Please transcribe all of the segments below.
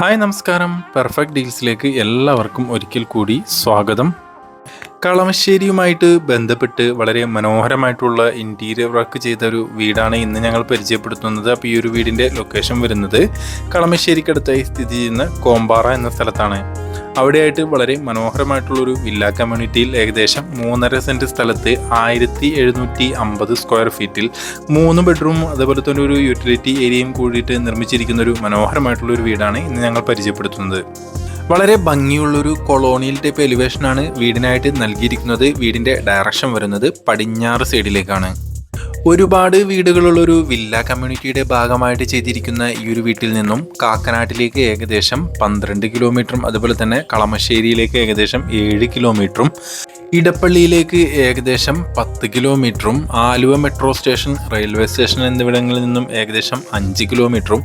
Hi നമസ്കാരം. Perfect ഡീൽസിലേക്ക് എല്ലാവർക്കും ഒരിക്കൽ കൂടി സ്വാഗതം. കളമശ്ശേരിയുമായിട്ട് ബന്ധപ്പെട്ട് വളരെ മനോഹരമായിട്ടുള്ള ഇന്റീരിയർ വർക്ക് ചെയ്ത ഒരു വീടാണ് ഇന്ന് ഞങ്ങൾ പരിചയപ്പെടുത്തുന്നത്. അപ്പോൾ ഈ ഒരു വീടിന്റെ ലൊക്കേഷൻ വരുന്നത് കളമശ്ശേരിക്കടുത്തായി സ്ഥിതി ചെയ്യുന്ന കോമ്പാറ എന്ന സ്ഥലത്താണ്. അവിടെയായിട്ട് വളരെ മനോഹരമായിട്ടുള്ളൊരു വില്ല കമ്മ്യൂണിറ്റിയിൽ ഏകദേശം മൂന്നര സെന്റ് സ്ഥലത്ത് ആയിരത്തി എഴുന്നൂറ്റി അമ്പത് സ്ക്വയർ ഫീറ്റിൽ മൂന്ന് ബെഡ്റൂം അതുപോലെ തന്നെ ഒരു യൂട്ടിലിറ്റി ഏരിയയും കൂടിയിട്ട് നിർമ്മിച്ചിരിക്കുന്ന ഒരു മനോഹരമായിട്ടുള്ള ഒരു വീടാണ് ഇന്ന് ഞങ്ങൾ പരിചയപ്പെടുത്തുന്നത്. വളരെ ഭംഗിയുള്ളൊരു കൊളോണിയൽ ടൈപ്പ് എലിവേഷനാണ് വീടിനായിട്ട് നൽകിയിരിക്കുന്നത്. വീടിന്റെ ഡയറക്ഷൻ വരുന്നത് പടിഞ്ഞാറ് സൈഡിലേക്കാണ് ഒരുപാട് വീടുകളുള്ളൊരു വില്ല കമ്മ്യൂണിറ്റിയുടെ ഭാഗമായിട്ട് ചെയ്തിരിക്കുന്ന ഈ ഒരു വീട്ടിൽ നിന്നും കാക്കനാട്ടിലേക്ക് ഏകദേശം പന്ത്രണ്ട് കിലോമീറ്ററും അതുപോലെ തന്നെ കളമശ്ശേരിയിലേക്ക് ഏകദേശം ഏഴ് കിലോമീറ്ററും ഇടപ്പള്ളിയിലേക്ക് ഏകദേശം പത്ത് കിലോമീറ്ററും Aluva metro station railway station എന്നിവിടങ്ങളിൽ നിന്നും ഏകദേശം അഞ്ച് കിലോമീറ്ററും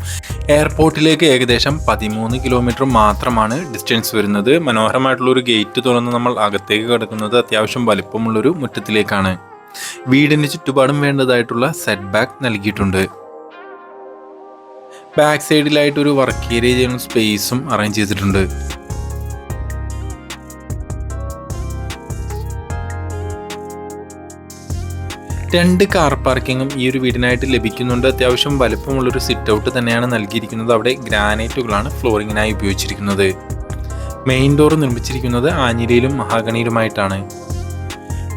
എയർപോർട്ടിലേക്ക് ഏകദേശം പതിമൂന്ന് കിലോമീറ്റർ മാത്രമാണ് ഡിസ്റ്റൻസ് വരുന്നത്. മനോഹരമായിട്ടുള്ള ഒരു ഗേറ്റ് തുറന്ന് നമ്മൾ അകത്തേക്ക് കിടക്കുന്നത് അത്യാവശ്യം വലിപ്പമുള്ളൊരു മുറ്റത്തിലേക്കാണ്. വീടിന് ചുറ്റുപാടും വേണ്ടതായിട്ടുള്ള സെറ്റ് ബാക്ക് നൽകിയിട്ടുണ്ട് ബാക്ക് സൈഡിലായിട്ട് ഒരു വർക്ക് ഏരിയ സ്പേസും അറേഞ്ച് ചെയ്തിട്ടുണ്ട്. രണ്ട് കാർ പാർക്കിങ്ങും ഈ ഒരു വീടിനായിട്ട് ലഭിക്കുന്നുണ്ട്. അത്യാവശ്യം വലുപ്പമുള്ളൊരു സിറ്റ് ഔട്ട് തന്നെയാണ് നൽകിയിരിക്കുന്നത്. അവിടെ ഗ്രാനൈറ്റുകളാണ് ഫ്ലോറിങ്ങിനായി ഉപയോഗിച്ചിരിക്കുന്നത്. മെയിൻ ഡോർ നിർമ്മിച്ചിരിക്കുന്നത് ആഞ്ഞിലിയിലും മഹാഗണിയിലുമായിട്ടാണ്.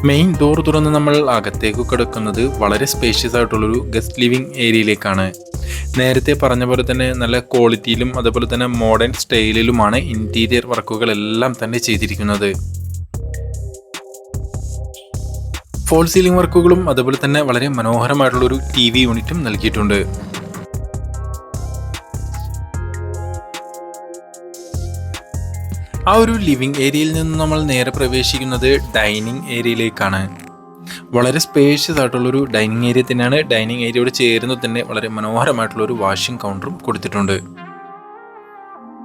മെയിൻ ഡോർ തുറന്ന് നമ്മൾ അകത്തേക്ക് കിടക്കുന്നത് വളരെ സ്പേഷ്യസ് ആയിട്ടുള്ളൊരു ഗസ്റ്റ് ലിവിംഗ് ഏരിയയിലേക്കാണ്. നേരത്തെ പറഞ്ഞ പോലെ തന്നെ നല്ല ക്വാളിറ്റിയിലും അതുപോലെ തന്നെ മോഡേൺ സ്റ്റൈലിലുമാണ് ഇന്റീരിയർ വർക്കുകളെല്ലാം തന്നെ ചെയ്തിരിക്കുന്നത്. ഫോൾ സീലിംഗ് വർക്കുകളും അതുപോലെ തന്നെ വളരെ മനോഹരമായിട്ടുള്ള ഒരു ടി വി യൂണിറ്റും നൽകിയിട്ടുണ്ട്. ആ ഒരു ലിവിംഗ് ഏരിയയിൽ നിന്ന് നമ്മൾ നേരെ പ്രവേശിക്കുന്നത് ഡൈനിങ് ഏരിയയിലേക്കാണ് വളരെ സ്പേഷ്യസ് ആയിട്ടുള്ളൊരു ഡൈനിങ് ഏരിയ തന്നെയാണ്. ഡൈനിങ് ഏരിയയോട് ചേരുന്നത് തന്നെ വളരെ മനോഹരമായിട്ടുള്ള ഒരു വാഷിംഗ് കൗണ്ടറും കൊടുത്തിട്ടുണ്ട്.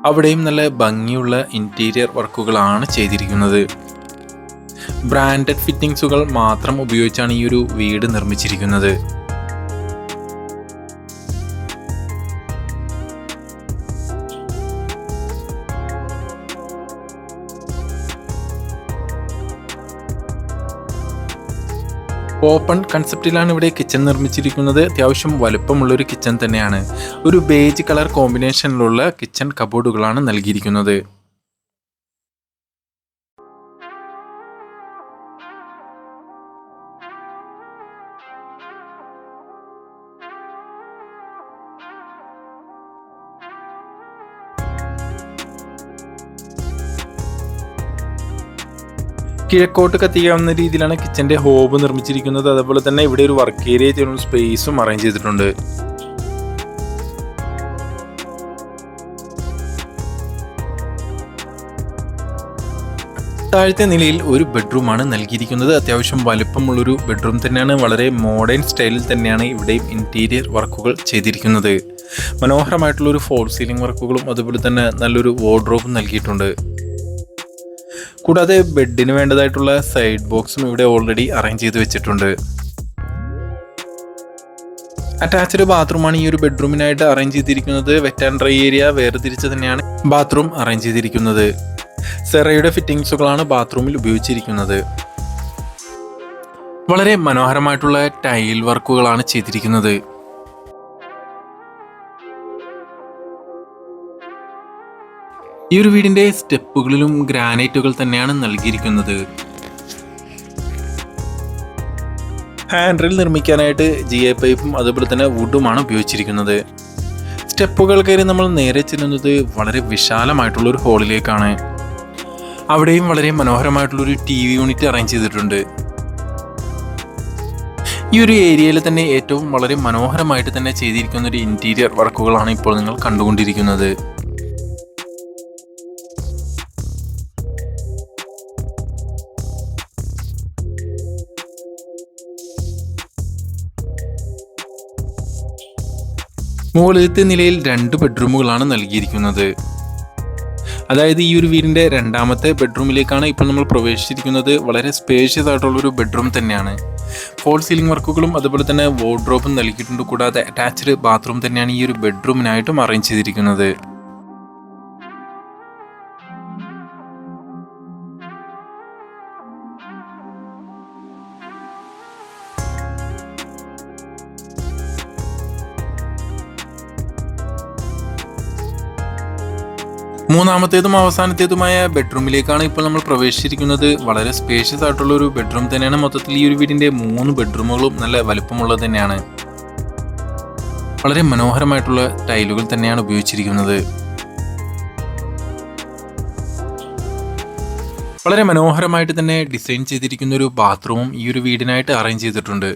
അവിടെയും നല്ല ഭംഗിയുള്ള ഇന്റീരിയർ വർക്കുകളാണ് ചെയ്തിരിക്കുന്നത്. ബ്രാൻഡഡ് ഫിറ്റിംഗ്സുകൾ മാത്രം ഉപയോഗിച്ചാണ് ഈ ഒരു വീട് നിർമ്മിച്ചിരിക്കുന്നത്. ഓപ്പൺ കൺസെപ്റ്റിലാണ് ഇവിടെ കിച്ചൺ നിർമ്മിച്ചിരിക്കുന്നത്. അത്യാവശ്യം വലുപ്പമുള്ളൊരു കിച്ചൺ തന്നെയാണ്. ഒരു ബേജ് കളർ കോമ്പിനേഷനിലുള്ള കിച്ചൺ കബോർഡുകളാണ് നൽകിയിരിക്കുന്നത്. കിഴക്കോട്ട് കത്തിക്കാവുന്ന രീതിയിലാണ് കിച്ചന്റെ ഹോബ് നിർമ്മിച്ചിരിക്കുന്നത്. അതുപോലെ തന്നെ ഇവിടെ ഒരു വർക്ക് ഏരിയ ചെയ്യുന്ന സ്പേസും അറേഞ്ച് ചെയ്തിട്ടുണ്ട്. താഴത്തെ നിലയിൽ ഒരു ബെഡ്റൂമാണ് നൽകിയിരിക്കുന്നത്. അത്യാവശ്യം വലുപ്പമുള്ളൊരു ബെഡ്റൂം തന്നെയാണ്. വളരെ മോഡേൺ സ്റ്റൈലിൽ തന്നെയാണ് ഇവിടെയും ഇന്റീരിയർ വർക്കുകൾ ചെയ്തിരിക്കുന്നത്. മനോഹരമായിട്ടുള്ളൊരു ഫോൾ സീലിംഗ് വർക്കുകളും അതുപോലെ തന്നെ നല്ലൊരു വാർഡ്രോബും നൽകിയിട്ടുണ്ട്. കൂടാതെ ബെഡിന് വേണ്ടതായിട്ടുള്ള സൈഡ് ബോക്സും ഇവിടെ ഓൾറെഡി അറേഞ്ച് ചെയ്ത് വെച്ചിട്ടുണ്ട്. അറ്റാച്ച്ഡ് ബാത്റൂമാണ് ഈ ഒരു ബെഡ്റൂമിനായിട്ട് അറേഞ്ച് ചെയ്തിരിക്കുന്നത്. വെറ്റ് ആൻഡ് ഡ്രൈ ഏരിയ വേർതിരിച്ച് തന്നെയാണ് ബാത്റൂം അറേഞ്ച് ചെയ്തിരിക്കുന്നത്. സെറയുടെ ഫിറ്റിംഗ്സുകളാണ് ബാത്റൂമിൽ ഉപയോഗിച്ചിരിക്കുന്നത്. വളരെ മനോഹരമായിട്ടുള്ള ടൈൽ വർക്കുകളാണ് ചെയ്തിരിക്കുന്നത്. ഈ ഒരു വീടിന്റെ സ്റ്റെപ്പുകളിലും ഗ്രാനൈറ്റുകൾ തന്നെയാണ് നൽകിയിരിക്കുന്നത്. ഹാൻഡിൽ നിർമ്മിക്കാനായിട്ട് ജി എ പൈപ്പും അതുപോലെ തന്നെ വുഡുമാണ് ഉപയോഗിച്ചിരിക്കുന്നത്. സ്റ്റെപ്പുകൾ കയറി നമ്മൾ നേരെ ചെല്ലുന്നത് വളരെ വിശാലമായിട്ടുള്ള ഒരു ഹോളിലേക്കാണ് അവിടെയും വളരെ മനോഹരമായിട്ടുള്ളൊരു ടി വി യൂണിറ്റ് അറേഞ്ച് ചെയ്തിട്ടുണ്ട്. ഈ ഒരു ഏരിയയിൽ തന്നെ ഏറ്റവും വളരെ മനോഹരമായിട്ട് തന്നെ ചെയ്തിരിക്കുന്ന ഒരു ഇന്റീരിയർ വർക്കുകളാണ് ഇപ്പോൾ നിങ്ങൾ കണ്ടുകൊണ്ടിരിക്കുന്നത്. മുകളിലത്തെ നിലയിൽ രണ്ട് ബെഡ്റൂമുകളാണ് നൽകിയിരിക്കുന്നത്. അതായത് ഈ ഒരു വീടിന്റെ രണ്ടാമത്തെ ബെഡ്റൂമിലേക്കാണ് ഇപ്പോൾ നമ്മൾ പ്രവേശിച്ചിരിക്കുന്നത്. വളരെ സ്പേഷ്യസ് ആയിട്ടുള്ള ഒരു ബെഡ്റൂം തന്നെയാണ്. ഫോൾ സീലിംഗ് വർക്കുകളും അതുപോലെ തന്നെ വാർഡ്രോബും നൽകിയിട്ടുണ്ട്. കൂടാതെ അറ്റാച്ച്ഡ് ബാത്റൂം തന്നെയാണ് ഈ ഒരു ബെഡ്റൂമിനായിട്ടും അറേഞ്ച് ചെയ്തിരിക്കുന്നത്. മൂന്നാമത്തേതും അവസാനത്തേതുമായ ബെഡ്റൂമിലേക്കാണ് ഇപ്പോൾ നമ്മൾ പ്രവേശിച്ചിരിക്കുന്നത്. വളരെ സ്പേഷ്യസ് ആയിട്ടുള്ള ഒരു ബെഡ്റൂം തന്നെയാണ്. മൊത്തത്തിൽ ഈ ഒരു വീടിന്റെ മൂന്ന് ബെഡ്റൂമുകളും നല്ല വലുപ്പമുള്ളത് തന്നെയാണ്. വളരെ മനോഹരമായിട്ടുള്ള ടൈലുകൾ തന്നെയാണ് ഉപയോഗിച്ചിരിക്കുന്നത്. വളരെ മനോഹരമായിട്ട് തന്നെ ഡിസൈൻ ചെയ്തിരിക്കുന്ന ഒരു ബാത്റൂമും ഈ ഒരു വീടിനായിട്ട് അറേഞ്ച് ചെയ്തിട്ടുണ്ട്.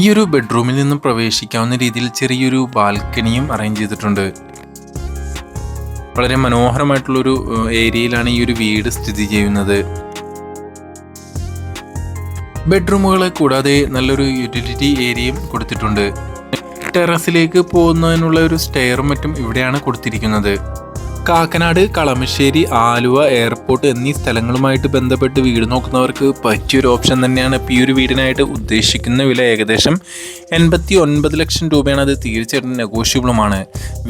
ഈ ഒരു ബെഡ്റൂമിൽ നിന്നും പ്രവേശിക്കാവുന്ന രീതിയിൽ ചെറിയൊരു ബാൽക്കണിയും അറേഞ്ച് ചെയ്തിട്ടുണ്ട്. വളരെ മനോഹരമായിട്ടുള്ളൊരു ഏരിയയിലാണ് ഈ ഒരു വീട് സ്ഥിതി ചെയ്യുന്നത്. ബെഡ്റൂമുകളെ കൂടാതെ നല്ലൊരു യൂട്ടിലിറ്റി ഏരിയയും കൊടുത്തിട്ടുണ്ട്. ടെറസിലേക്ക് പോകുന്നതിനുള്ള ഒരു സ്റ്റെയറും മറ്റും ഇവിടെയാണ് കൊടുത്തിരിക്കുന്നത്. കാക്കനാട് കളമശ്ശേരി ആലുവ എയർപോർട്ട് എന്നീ സ്ഥലങ്ങളുമായിട്ട് ബന്ധപ്പെട്ട് വീട് നോക്കുന്നവർക്ക് പറ്റിയൊരു ഓപ്ഷൻ തന്നെയാണ് ഇപ്പോൾ ഈ ഒരു വീടിനായിട്ട് ഉദ്ദേശിക്കുന്ന വില ഏകദേശം എൺപത്തി ഒൻപത് ലക്ഷം രൂപയാണ്. അത് തീർച്ചയായിട്ടും നെഗോഷ്യബിളുമാണ്.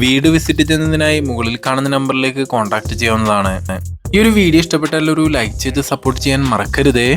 വീട് വിസിറ്റ് ചെയ്യുന്നതിനായി മുകളിൽ കാണുന്ന നമ്പറിലേക്ക് കോൺടാക്റ്റ് ചെയ്യാവുന്നതാണ്. ഈ ഒരു വീഡിയോ ഇഷ്ടപ്പെട്ടാൽ ഒരു ലൈക്ക് ചെയ്ത് സപ്പോർട്ട് ചെയ്യാൻ മറക്കരുതേ.